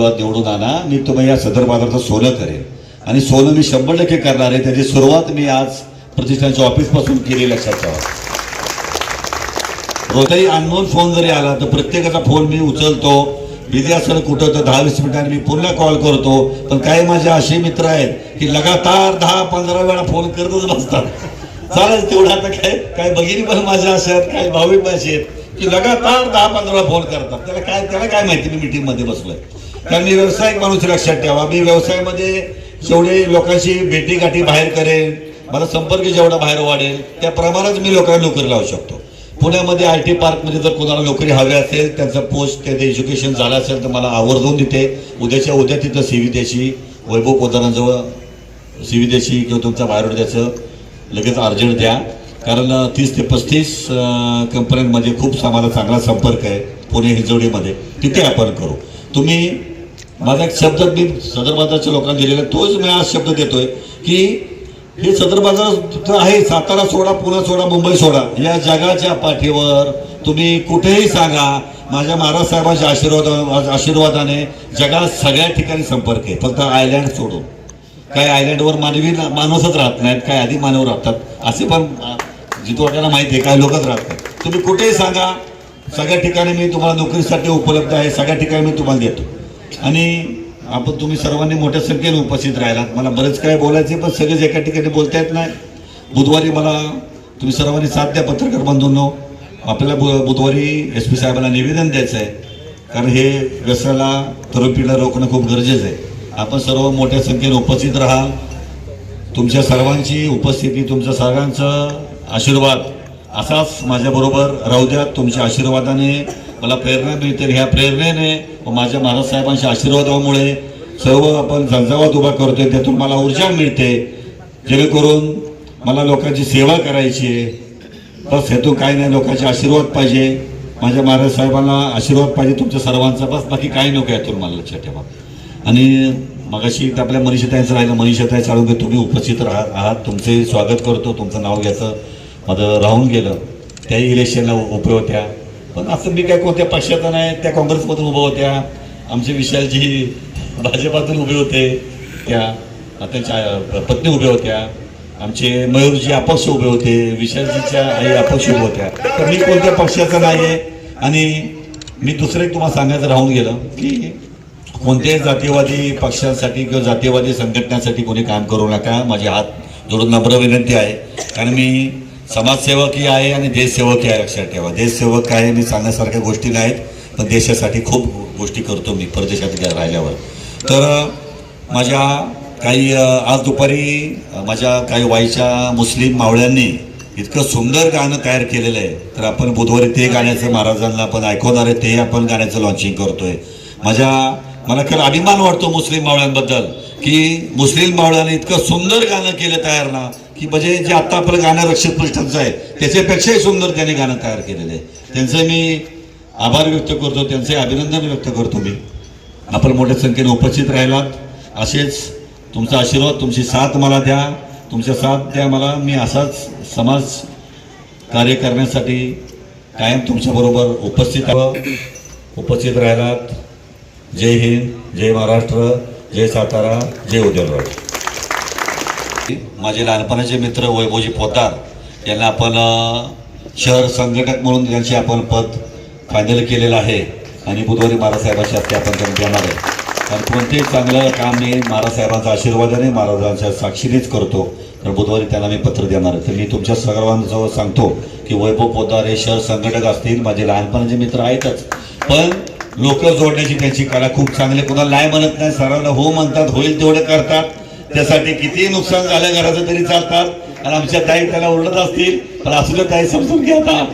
निवडून आणा मी तुम्ही या सदर बाजारचं सोनं करेन. आणि सोनं मी शंभर टक्के करणार आहे. त्याची सुरुवात मी आज प्रतिष्ठानच्या ऑफिसपासून केली लक्षात ठेवा. रोजही अननोन फोन जरी आला तर प्रत्येकाचा फोन मी उचलतो. बिझी असेल कुठं तर दहा वीस मिनिटांनी मी पुन्हा कॉल करतो. पण काही माझे असे मित्र आहेत की लगातार दहा पंधरा वेळा फोन करतच बसतात चालेल तेवढं आता काय काय भगिनी पण माझ्या असे आहेत काय भावी पण असे आहेत की लगातार दहा पंधरा फोन करतात. त्याला काय त्याला काय माहिती मी मीटिंगमध्ये बसलोय. कारण मी व्यावसायिक माणूस लक्षात ठेवा. मी व्यवसायामध्ये जेवढे लोकांशी भेटी गाठी बाहेर करेन मला संपर्क जेवढा बाहेर वाढेल त्या प्रमाणात मी लोकांना नोकरी लावू शकतो. पुण्यामध्ये आय टी पार्कमध्ये जर कोणाला नोकरी हवी असेल त्यांचं पोस्ट त्याचं एज्युकेशन झालं असेल तर मला आवर्जून तिथे उद्याच्या उद्या तिथं सी व्ही द्यायची वैभव पोदारांजवळ सी व्ही द्यायची किंवा तुमचा बाहेर द्यायचं लगेच अर्जंट द्या. कारण तीस ते पस्तीस कंपन्यांमध्ये खूप आम्हाला चांगला संपर्क आहे पुणे हिंजवडीमध्ये तिथे आपण करू. तुम्ही माझा एक शब्द मी सदर बाजारच्या लोकांना दिलेला तोच मी आज शब्द देतोय की हे सदर बाजार आहे सातारा सोडा पुणे सोडा मुंबई सोडा. या जगाच्या पाठीवर तुम्ही कुठेही सांगा माझ्या महाराज साहेबांच्या आशीर्वाद आशीर्वादाने जगात सगळ्या ठिकाणी संपर्क आहे. फक्त आयलँड सोडून. काही आयलँडवर मानवी माणूसच राहत नाहीत काही आधी मानव राहतात. असे पण जिथं आपल्याला माहिती आहे काही लोकच राहतात तुम्ही कुठेही सांगा सगळ्या ठिकाणी मी तुम्हाला नोकरीसाठी उपलब्ध आहे सगळ्या ठिकाणी मी तुम्हाला देतो. आणि आपण तुम्ही सर्वांनी मोठ्या संख्येने उपस्थित राहिलात. मला बरंच काय बोलायचे पण सगळेच एका ठिकाणी बोलता येत नाही. बुधवारी मला तुम्ही सर्वांनी साथ द्या पत्रकार बंधूंनो. आपल्याला बु बुधवारी एस पी साहेबांना निवेदन द्यायचं आहे. कारण हे व्यसनाला तरुण रोखणं खूप गरजेचं आहे. आपण सर्व मोठ्या संख्येने उपस्थित राहाल तुमच्या सर्वांची उपस्थिती तुमच्या सर्वांचं आशीर्वाद. असाच माझ्याबरोबर राहू द्या तुमच्या आशीर्वादाने मला प्रेरणा मिळते ह्या प्रेरणेने व माझ्या महाराज साहेबांच्या आशीर्वादामुळे सर्व आपण झंझावात उभा करतोय त्यातून मला ऊर्जा मिळते. जेणेकरून मला लोकांची सेवा करायची आहे. बस हेतू काय नाही लोकांचे आशीर्वाद पाहिजे. माझ्या महाराज साहेबांना आशीर्वाद पाहिजे तुमच्या सर्वांचा. बस बाकी काही नको यातून मला लक्षात ठेवा. आणि मगाशी इथं आपल्या मनीषताईचं राहिलं मनीषताई चालू तुम्ही उपस्थित राहत आहात. तुमचे स्वागत करतो तुमचं नाव घ्यायचं. माझं राहून गेलं त्याही इलेक्शनला उभे होत्या. पण असं मी काय कोणत्या पक्षाचा नाही त्या काँग्रेसमधून उभ्या होत्या. आमचे विशालजी भाजपातून उभे होते. त्या त्यांच्या पत्नी उभ्या होत्या. आमचे मयूरजी अपक्ष उभे होते. विशालजीच्या आई अपक्ष उभे होत्या. तर मी कोणत्या पक्षाचा नाही आहे आणि मी दुसरं एक तुम्हाला सांगायचं राहून गेलं की कोणत्याही जातीयवादी पक्षांसाठी किंवा जातीयवादी संघटनांसाठी कोणी काम करू नका. माझे हात जोडून नम्र विनंती आहे. कारण मी समाजसेवकही आहे आणि देशसेवकही आहे लक्षात ठेवा. देशसेवक आहे मी सांगण्यासारख्या गोष्टी नाहीत पण देशासाठी खूप गोष्टी करतो मी परदेशात राहिल्यावर. तर माझ्या काही आज दुपारी माझ्या काही वाईच्या मुस्लिम मावळ्यांनी इतकं सुंदर गाणं तयार केलेलं आहे. तर आपण बुधवारी ते गाण्याचं महाराजांना आपण ऐकवणार आहे ते आपण गाण्याचं लॉन्चिंग करतोय. माझ्या मला खरं अभिमान वाटतो मुस्लिम मावळ्यांबद्दल की मुस्लिम मावळ्यांनी इतकं सुंदर गाणं केलं तयार ना. की म्हणजे जे आता आपलं गाणं रक्षित पृष्ठांचं आहे त्याच्यापेक्षाही सुंदर त्यांनी गाणं तयार केलेलं आहे. त्यांचे मी आभार व्यक्त करतो त्यांचे अभिनंदन व्यक्त करतो मी. आपण मोठ्या संख्येने उपस्थित राहिलात. असेच तुमचा आशीर्वाद तुमची साथ मला द्या. तुमच्या साथ द्या मला. मी असाच समाज कार्य करण्यासाठी कायम तुमच्याबरोबर उपस्थित उपस्थित राहिलात. जय हिंद जय महाराष्ट्र जय सातारा जय उदयनराव माझे लहानपणाचे मित्र वैभवजी पोतार यांना आपण शहर संघटक म्हणून त्यांचे आपण पद फायनल केलेलं आहे. आणि बुधवारी महाराजसाहेबांच्या हस्ते आपण त्यांना देणार आहे. कारण कोणतेही चांगलं काम मी महाराजसाहेबांचा आशीर्वादाने महाराजांच्या साक्षीनेच करतो. तर बुधवारी त्यांना मी पत्र देणार आहे. तर मी तुमच्या सर्वांजवळ सांगतो की वैभव पोतार हे शहर संघटक असतील. माझे लहानपणाचे मित्र आहेतच. पण लोक जोडण्याची त्यांची कला खूप चांगली कोणाला कुणाला नाही म्हणत नाही सर्वांना हो म्हणतात होईल तेवढे करतात. त्यासाठी कितीही नुकसान झालं घराचं तरी चालतात. आणि आमच्या ताई त्याला ओरडत असतील पण असू दे ताई समजून घ्या आता.